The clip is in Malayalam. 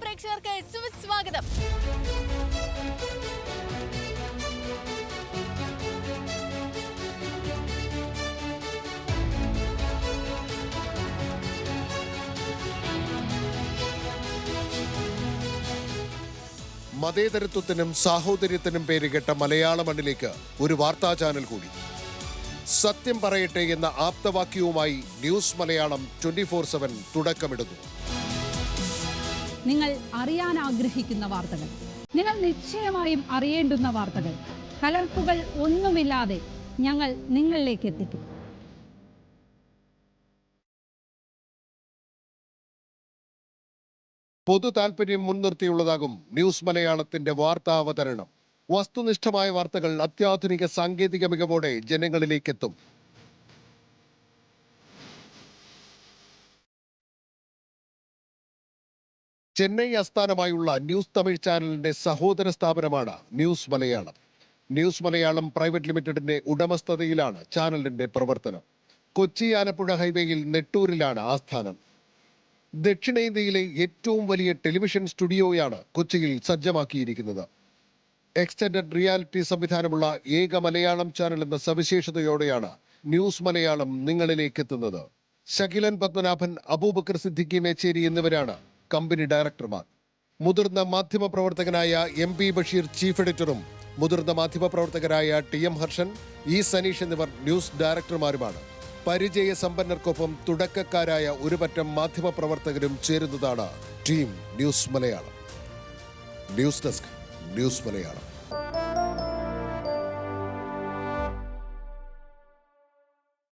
പ്രേക്ഷകർക്ക് സുസ്വാഗതം മതേതരത്വത്തിനും സാഹോദര്യത്തിനും പേരുകെട്ട മലയാള മണ്ണിലേക്ക് ഒരു വാർത്താ ചാനൽ കൂടി. സത്യം പറയട്ടെ എന്ന ആപ്തവാക്യവുമായി news Malayalam twenty four seven തുടക്കമിടുന്നു. നിങ്ങൾ അറിയാൻ ആഗ്രഹിക്കുന്ന വാർത്തകൾ. നിങ്ങൾ നിശ്ചയമായും അറിയേണ്ടുന്ന വാർത്തകൾ. കലർപ്പുകൾ ഒന്നുമില്ലാതെ ഞങ്ങൾ നിങ്ങളിലേക്ക് എത്തിക്കും. പൊതു താൽപര്യം മുൻനിർത്തിയുള്ളതാകും ന്യൂസ് മലയാളത്തിന്റെ വാർത്താ അവതരണം വസ്തുനിഷ്ഠമായ വാർത്തകൾ അത്യാധുനിക സാങ്കേതിക മികവോടെ ജനങ്ങളിലേക്ക് ചെന്നൈ ആസ്ഥാനമായുള്ള ന്യൂസ് തമിഴ് ചാനലിന്റെ സഹോദര സ്ഥാപനമാണ് news Malayalam. News Malayalam private ലിമിറ്റഡിന്റെ ഉടമസ്ഥതയിലാണ് ചാനലിന്റെ പ്രവർത്തനം. കൊച്ചി ആലപ്പുഴ ഹൈവേയിൽ നെട്ടൂരിലാണ് ആസ്ഥാനം. ദക്ഷിണേന്ത്യയിലെ ഏറ്റവും വലിയ ടെലിവിഷൻ സ്റ്റുഡിയോയാണ് കൊച്ചിയിൽ സജ്ജമാക്കിയിരിക്കുന്നത്. എക്സ്റ്റൻഡഡ് റിയാലിറ്റി സംവിധാനമുള്ള ഏക മലയാളം ചാനൽ എന്ന സവിശേഷതയോടെയാണ് ന്യൂസ് മലയാളം നിങ്ങളിലേക്ക് എത്തുന്നത് ശകിലൻ പത്മനാഭൻ അബൂബക്കർ സിദ്ദിഖി മേച്ചേരി എന്നിവരാണ് കമ്പനി ഡയറക്ടർമാർ. മുതിർന്ന മാധ്യമ പ്രവർത്തകനായ എം പി ബഷീർ ചീഫ് എഡിറ്ററും മുതിർന്ന മാധ്യമ പ്രവർത്തകരായ T M Harshan E Saneesh എന്നിവർ ന്യൂസ് ഡയറക്ടർമാരുമാണ്. പരിചയ സമ്പന്നർക്കൊപ്പം തുടക്കക്കാരായ ഒരുപറ്റം മാധ്യമപ്രവർത്തകരും മാധ്യമ പ്രവർത്തകരും ചേരുന്നതാണ് team news Malayalam. News desk news Malayalam.